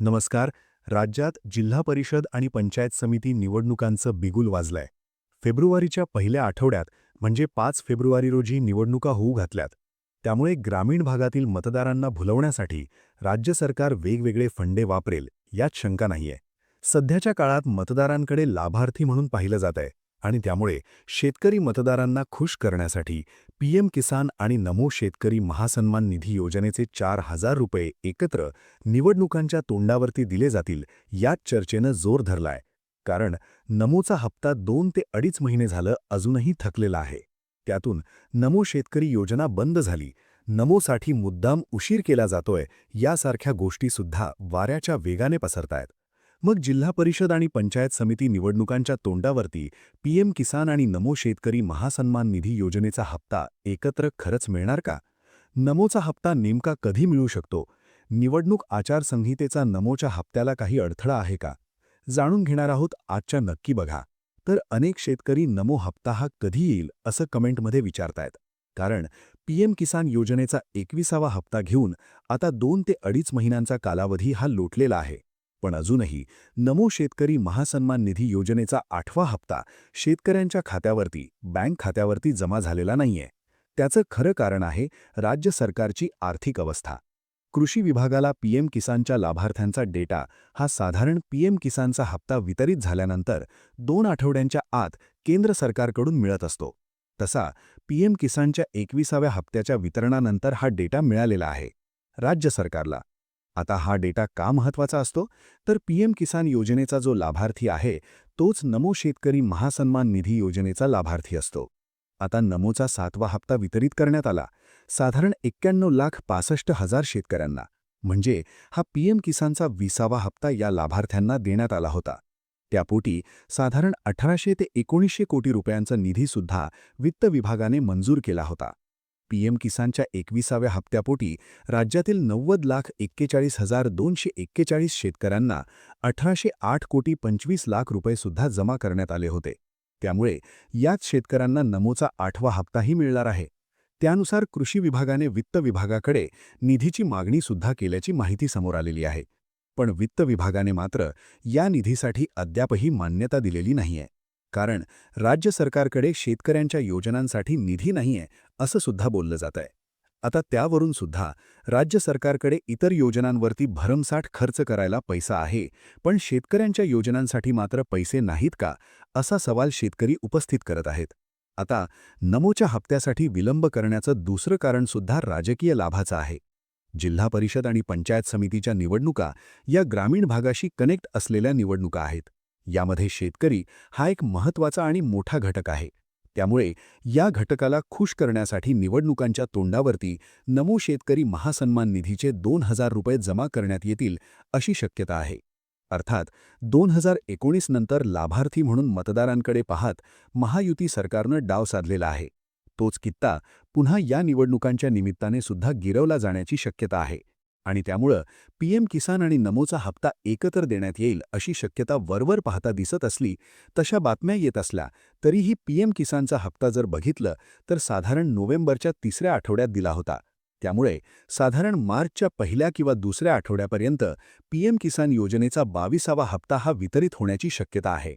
नमस्कार. राज्यात जिल्हा परिषद आणि पंचायत समिती निवडणुकांचं बिगुल वाजलंय. फेब्रुवारीच्या पहिल्या आठवड्यात म्हणजे पाच फेब्रुवारी रोजी निवडणुका होऊ घातल्यात. त्यामुळे ग्रामीण भागातील मतदारांना भुलवण्यासाठी राज्य सरकार वेगवेगळे फंडे वापरेल यात शंका नाहीये. सध्याच्या काळात मतदारांकडे लाभार्थी म्हणून पाहिलं जात आहे आणि त्यामुळे शेतकरी मतदारांना खुश करण्यासाठी पीएम किसान आणि नमो शेतकरी महासन्मान निधी योजनेचे चार हजार रुपये एकत्र निवडणुकांच्या तोंडावरती दिले जातील यात चर्चेनं जोर धरलाय. कारण नमोचा हप्ता दोन ते अडीच महिने झालं अजूनही थकलेला आहे. त्यातून नमो शेतकरी योजना बंद झाली. नमोसाठी मुद्दाम उशीर केला जातोय यासारख्या गोष्टीसुद्धा वाऱ्याच्या वेगाने पसरतायत. मग जिल्हा परिषद आणि पंचायत समिती निवडणुकांच्या तोंडावरती पीएम किसान आणि नमो शेतकरी महासन्मान निधी योजनेचा हप्ता एकत्र खरंच मिळणार का? नमोचा हप्ता नेमका कधी मिळू शकतो? निवडणूक आचारसंहितेचा नमोच्या हप्त्याला काही अडथळा आहे का? जाणून घेणार आहोत आजच्या नक्की बघा. तर अनेक शेतकरी नमो हप्ता हा कधी येईल असं कमेंटमध्ये विचारतायत. कारण पीएम किसान योजनेचा एकविसावा हप्ता घेऊन आता दोन ते अडीच महिन्यांचा कालावधी हा लोटलेला आहे. पण अजूनही नमो शेतकरी महासन्मान निधी योजनेचा आठवा हप्ता शेतकऱ्यांच्या खात्यावरती बँक खात्यावरती जमा झालेला नाहीये. त्याचं खरं कारण आहे राज्य सरकारची आर्थिक अवस्था. कृषी विभागाला पीएम किसानच्या लाभार्थ्यांचा डेटा हा साधारण पीएम किसानचा हप्ता वितरित झाल्यानंतर दोन आठवड्यांच्या आत केंद्र सरकारकडून मिळत असतो. तसा पीएम किसानच्या एकविसाव्या हप्त्याच्या वितरणानंतर हा डेटा मिळालेला आहे. राज्य सरकारला आता हा डेटा का महत्त्वाचा असतो? तर पीएम किसान योजनेचा जो लाभार्थी आहे तोच नमो शेतकरी महासन्मान निधी योजनेचा लाभार्थी असतो. आता नमोचा सातवा हप्ता वितरित करण्यात आला. साधारण एक्क्याण्णव लाख पासष्ट हजार शेतकऱ्यांना म्हणजे हा पीएम किसानचा विसावा हप्ता या लाभार्थ्यांना देण्यात आला होता. त्यापोटी साधारण अठराशे ते एकोणीसशे कोटी रुपयांचा निधीसुद्धा वित्त विभागाने मंजूर केला होता. पीएम किसानच्या एकविसाव्या हप्त्यापोटी राज्यातील नव्वद लाख एक्केचाळीस हजार दोनशे एक्केचाळीस शेतकऱ्यांना अठराशे आठ कोटी पंचवीस लाख रुपयेसुद्धा जमा करण्यात आले होते. त्यामुळे याच शेतकऱ्यांना नमोचा आठवा हप्ताही मिळणार आहे. त्यानुसार कृषी विभागाने वित्त विभागाकडे निधीची मागणीसुद्धा केल्याची माहिती समोर आलेली आहे. पण वित्त विभागाने मात्र या निधीसाठी अद्यापही मान्यता दिलेली नाहीये. कारण राज्य सरकारकडे शेतकऱ्यांच्या योजनांसाठी निधी नाहीये असं सुद्धा बोललं जात आहे आता त्यावरून सुद्धा राज्य सरकारकडे इतर योजनांवरती भरमसाठ खर्च करायला पैसा आहे पण शेतकऱ्यांच्या योजनांसाठी मात्र पैसे नाहीत का असा सवाल शेतकरी उपस्थित करत आहेत. आता नमोच्या हप्त्यासाठी विलंब करण्याचं दुसरं कारण सुद्धा राजकीय लाभाचं आहे. जिल्हा परिषद आणि पंचायत समितीच्या निवडणुका या ग्रामीण भागाशी कनेक्ट असलेल्या निवडणुका आहेत. यामध्ये शेतकरी हा एक महत्त्वाचा आणि मोठा घटक आहे. त्यामुळे या घटकाला खुश करण्यासाठी निवडणुकांच्या तोंडावरती नमो शेतकरी महासन्मान निधीचे दोन हजार रुपये जमा करण्यात येतील अशी शक्यता आहे. अर्थात दोन हजार एकोणीस नंतर लाभार्थी म्हणून मतदारांकडे पाहत महायुती सरकारनं डाव साधलेला आहे. तोच कित्ता पुन्हा या निवडणुकांच्या निमित्ताने सुद्धा गिरवला जाण्याची शक्यता आहे. आणि त्यामुळं पीएम किसान आणि नमोचा हप्ता एकत्र देण्यात येईल अशी शक्यता वरवर पाहता दिसत असली तशा बातम्या येत असल्या तरीही पीएम किसानचा हप्ता जर बघितलं तर साधारण नोव्हेंबरच्या तिसऱ्या आठवड्यात दिला होता. त्यामुळे साधारण मार्चच्या पहिल्या किंवा दुसऱ्या आठवड्यापर्यंत पीएम किसान योजनेचा बावीसावा हप्ता हा वितरित होण्याची शक्यता आहे.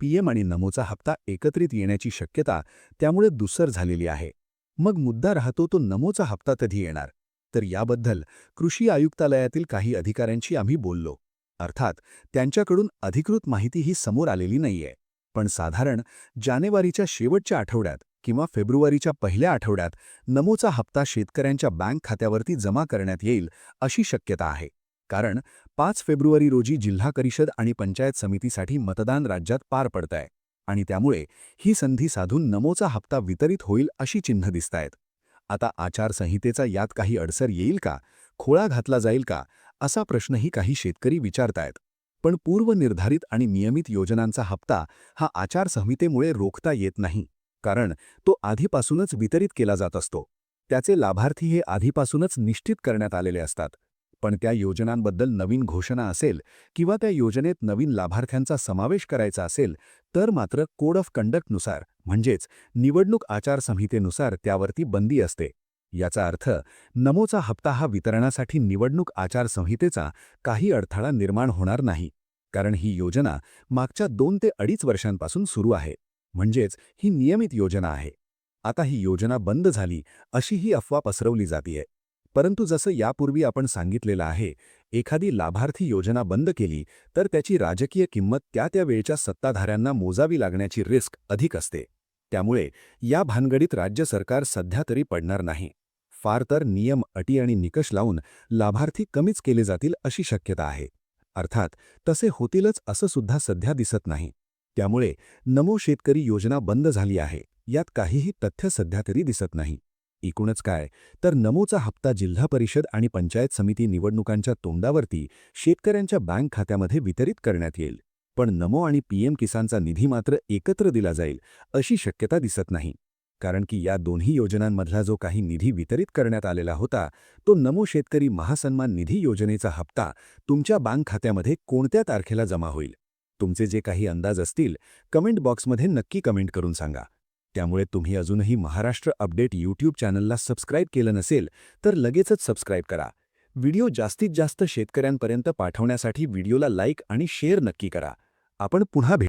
पीएम आणि नमोचा हप्ता एकत्रित येण्याची शक्यता त्यामुळे दुसर झालेली आहे. मग मुद्दा राहतो तो नमोचा हप्ता कधी येणार. तर याबद्दल कृषी आयुक्तालयातील काही अधिकाऱ्यांशी आम्ही बोललो. अर्थात त्यांच्याकडून अधिकृत माहिती ही समोर आलेली नाहीये. पण साधारण जानेवारीच्या शेवटच्या आठवड्यात किंवा फेब्रुवारीच्या पहिल्या आठवड्यात नमोचा हप्ता शेतकऱ्यांच्या बँक खात्यावरती जमा करण्यात येईल अशी शक्यता आहे. कारण पाच फेब्रुवारी रोजी जिल्हा परिषद आणि पंचायत समितीसाठी मतदान राज्यात पार पडत आहे आणि त्यामुळे ही संधी साधून नमोचा हप्ता वितरित होईल अशी चिन्ह दिसतायत. आता आचारसंहितेचा यात काही अडसर येईल का? खोळा घातला जाईल का? असा प्रश्नही काही शेतकरी विचारतायत. पण पूर्वनिर्धारित आणि नियमित योजनांचा हप्ता हा आचारसंहितेमुळे रोखता येत नाही. कारण तो आधीपासूनच वितरित केला जात असतो. त्याचे लाभार्थी हे आधीपासूनच निश्चित करण्यात आलेले असतात. पण त्या योजनांबद्दल नवीन घोषणा असेल किंवा त्या योजनेत नवीन लाभार्थ्यांचा समावेश करायचा असेल तर मात्र कोड ऑफ कंडक्टनुसार म्हणजेच निवडणूक आचारसंहितेनुसार त्यावरती बंदी असते. याचा अर्थ नमोचा हप्ता हा वितरणासाठी निवडणूक आचारसंहितेचा काही अडथळा निर्माण होणार नाही कारण ही योजना मागच्या दोन ते अडीच वर्षांपासून सुरू आहे म्हणजेच ही नियमित योजना आहे. आता ही योजना बंद झाली अशी ही अफवा पसरवली जातीये. परंतु जसं यापूर्वी आपण सांगितलेलं आहे एखादी लाभार्थी योजना बंद केली तर त्याची राजकीय किंमत त्या त्या वेळच्या सत्ताधाऱ्यांना मोजावी लागण्याची रिस्क अधिक असते. त्यामुळे या भानगडीत राज्य सरकार सध्या तरी पडणार नाही. फार तर नियम अटी आणि निकष लावून लाभार्थी कमीच केले जातील अशी शक्यता आहे. अर्थात तसे होतीलच असं सुद्धा सध्या दिसत नाही. त्यामुळे नमो शेतकरी योजना बंद झाली आहे यात काहीही तथ्य सध्या तरी दिसत नाही. एकूणच काय? तर नमोचा हप्ता जिल्हा परिषद आणि पंचायत समिती निवडणुकांच्या तोंडावरती शेतकऱ्यांच्या बँक खात्यामध्ये वितरित करण्यात येईल. पण नमो आणि पीएम किसानचा निधी मात्र एकत्र दिला जाईल अशी शक्यता दिसत नाही. कारण की या दोन्ही योजनांमधला जो काही निधी वितरित करण्यात आलेला होता तो नमो शेतकरी महासन्मान निधी योजनेचा हप्ता तुमच्या बँक खात्यामध्ये कोणत्या तारखेला जमा होईल? तुमचे जे काही अंदाज असतील कमेंट बॉक्समध्ये नक्की कमेंट करून सांगा. त्यामुळे तुम्ही अजूनही महाराष्ट्र अपडेट यूट्यूब चॅनलला सबस्क्राईब केलं नसेल तर लगेचच सबस्क्राईब करा. व्हिडिओ जास्तीत जास्त शेतकऱ्यांपर्यंत पाठवण्यासाठी व्हिडिओला लाईक आणि शेअर नक्की करा. आपण पुन्हा भेट.